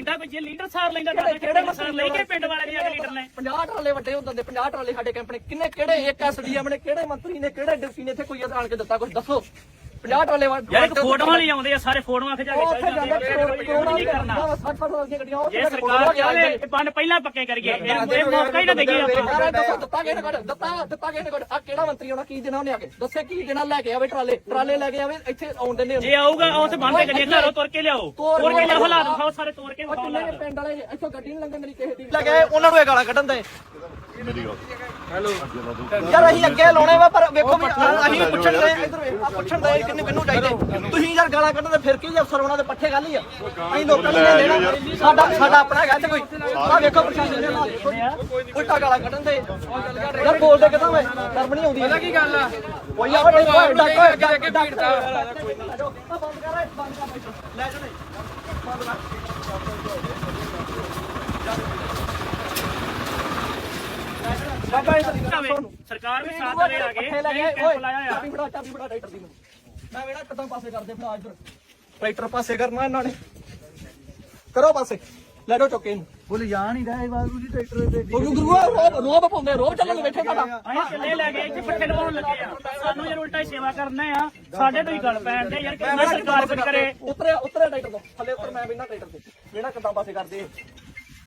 ਲੈਂਦਾ ਕੋਈ ਜੇ ਲੀਡਰ ਸਾਰ ਲੈਂਦਾ ਤਾਂ ਕਿਹੜੇ ਮਸਲੇ ਲੈ ਕੇ ਪਿੰਡ ਵਾਲੇ ਦੀ ਅਗਲੇ ਲੀਡਰ ਨੇ? 50 ਟਰਾਲੇ ਵੱਡੇ ਹੁੰਦੇ ਨੇ 50 ਟਰਾਲੇ ਸਾਡੇ ਕੈਂਪ ਨੇ ਕਿੰਨੇ ਕਿਹੜੇ ਇੱਕ ਐਸਡੀਐਮ ਨੇ ਕਿਹੜੇ ਮੰਤਰੀ ਨੇ ਕਿਹੜੇ ਡਿਪਟੀ ਨੇ ਇੱਥੇ ਕੋਈ ਆਣ ਕੇ ਦਿੱਤਾ ਕੁਝ ਦੱਸੋ। 50 ਟਰਾਲੇ ਵੱਡੇ ਯਾਰ ਇੱਕ ਫੋਟੋਆਂ ਲਈ ਆਉਂਦੇ ਆ ਸਾਰੇ ਫੋਟੋਆਂ ਖਿਚਾ ਕੇ ਉੱਥੇ ਚੱਲ ਜਾਂਦੇ ਜਾਂਦੇ ਆ। ਕਰੋੜਾਂ ਨਹੀਂ ਕਰਨਾ। 60 ਫਸਲਾਂ ਦੀਆਂ ਗੱਡੀਆਂ ਜੇ ਸਰਕਾਰ ਚਾਹੇ ਇਹ ਬੰਨ ਪਹਿਲਾਂ ਪੱਕੇ ਕਰੀਏ ਇਹ ਇਹ ਮੌਕਾ ਹੀ ਨਾ ਦੇਈਏ ਆਪਾਂ। ਦੱਸੋ ਦਿੱਤਾ ਕਿਹਨੇ ਕੋਲ ਦਿੱਤਾ ਦਿੱਤਾ ਕਿਹਨੇ ਕੋਲ ਆ ਕਿਹੜਾ ਮੰਤਰੀ ਆਉਣਾ ਕੀ ਦੇਣਾ ਉਹਨੇ ਆ ਕੇ? ਦੱਸੇ ਕੀ ਦੇਣਾ ਲੈ ਕੇ ਆਵੇ ਟਰਾਲੇ ਟਰਾਲੇ ਲੈ ਕੇ ਆਵੇ ਇੱਥੇ ਆਉਂਦੇ ਨੇ ਜੇ ਆਊਗਾ ਉਹ ਤੇ ਬੰਨ ਕੇ ਗੱਡੀ ਘਰੋਂ ਤੁਰ ਕੇ ਲਿਆਓ। ਤੁਰ ਕੇ ਲਿਆਓ ਹਾਲਾਤ ਦਿਖਾਓ ਸਾਰੇ ਤੁਰ ਕੇ ਉਹ ਵਿਖਾਓ ਕਿੰਨੇ ਹਾਲਾਤ। ਨੇ ਪਿੰਡ ਵਾਲੇ? ਇੱਥੋਂ ਗੱਡੀ ਨਹੀਂ ਲੰਘਣ ਦੇਣੀ ਕਿਸੇ ਦੀ। ਲੱਗੇ ਉਹਨਾਂ ਨੂੰ ਇਹ ਗਾਲਾਂ ਕੱਢਣ ਦੇ। ਮੇਰੀ ਗੱਲ। ਯਾਰ ਅਸੀਂ ਅੱਗੇ ਲਾਉਣੇ ਵਾ ਪਰ ਵੇਖੋ ਵੀ ਆਹ ਅਸੀਂ ਪੁੱਛਣ ਦੇ ਇਧਰ ਵੇਖ ਆ ਪੁੱਛਣ ਦੇ ਕਿੰਨੂੰ ਕਿੰਨੂੰ ਚਾਹੀਦੇ। ਤੁਸੀਂ ਯਾਰ ਗਾਲਾਂ ਕੱਢਣ ਦੇ ਫਿਰ ਕੀ ਜੇ ਅਫਸਰ ਦੇ ਪੱਠੇ ਗੱਲ ਹੀ ਆ? ਅਸੀਂ ਲੋਕਾਂ ਨੂੰ ਨਹੀਂ ਦੇਣਾ। ਸਾਡਾ ਸਾਡਾ ਆਪਣਾ ਹੈਗਾ ਤੇ ਕੋਈ। ਆ ਵੇਖੋ ਪ੍ਰਸ਼ਾਸਨ ਦੇ ਨਾਲ। ਜੀ। ਉਲਟਾ ਗਾਲਾਂ ਕੱਢਣ ਦੇ। ਯਾਰ ਬੋਲਦੇ ਕਿਦਾਂ ਵੇ? ਸ਼ਰਮ ਨਹੀਂ ਆਉਂਦੀ। ਪਤਾ ਕੀ ਗੱਲ ਆ? ਕੋਈ ਆ ਕੋਈ ਡਾਕੋ ਅੱਗੇ ਅੱਗੇ ਭੀੜਦਾ ਬੰਦ ਕਰ ਬੰਦ ਕਰ। ਲੈ ਜਾਣੇ ਬੰਦ ਕਰ ਬਾਬਾ ਇਹ ਸਰਕਾਰ ਵੀ ਸਾਥ ਦੇ ਆ ਗਏ। ਕੈਂਪ ਲਾਇਆ ਆ ਚਾਬੀ ਫੜਾ ਚਾਬੀ ਫੜਾ ਟਰੈਕਟਰ ਦੀ ਮੈਨੂੰ ਮੈਂ ਵੇੜਾ ਕਦੋਂ ਪਾਸੇ ਕਰਦੇ ਫੜਾ ਇੱਧਰ। ਟਰੈਕਟਰ ਪਾਸੇ ਕਰਨਾ ਇਹਨਾਂ ਨੇ। ਕਰੋ ਪਾਸੇ। ਲੈ ਜਾਓ ਚੁੱਕੇ ਨੂੰ ਬੋਲ ਜਾਣ ਹੀ ਰਹੇ ਬਾਬੂ ਜੀ ਟਰੈਕਟਰ ਦੇ ਉਹ ਗੁਰੂਆ ਰੋਬ ਰੋਬ ਪਾਉਂਦੇ ਰੋਬ ਚੱਲਣ ਬੈਠੇ ਸਾਡਾ। ਅਸੀਂ ਚੱਲੇ ਲੈ ਗਏ ਇੱਥੇ ਪੱਠੇ ਲਵਾਉਣ ਲੱਗੇ ਆ। ਸਾਨੂੰ ਯਾਰ ਉਲਟਾ ਹੀ ਸੇਵਾ ਕਰਨਾ ਆ। ਸਾਡੇ ਤੋਂ ਹੀ ਗੱਲ ਪੈਣ ਦੇ ਯਾਰ ਕਿੰਨਾ ਸਰਕਾਰ ਕੁਝ ਕਰੇ। ਉਤਰੇ ਉਤਰੇ ਟਰੈਕਟਰ ਤੋਂ। ਥੱਲੇ ਉਤਰ ਮੈਂ ਬਿਨਾ ਟਰੈਕਟਰ ਤੇ। ਵੇੜਾ ਕਦੋਂ ਪਾਸੇ ਕਰਦੇ।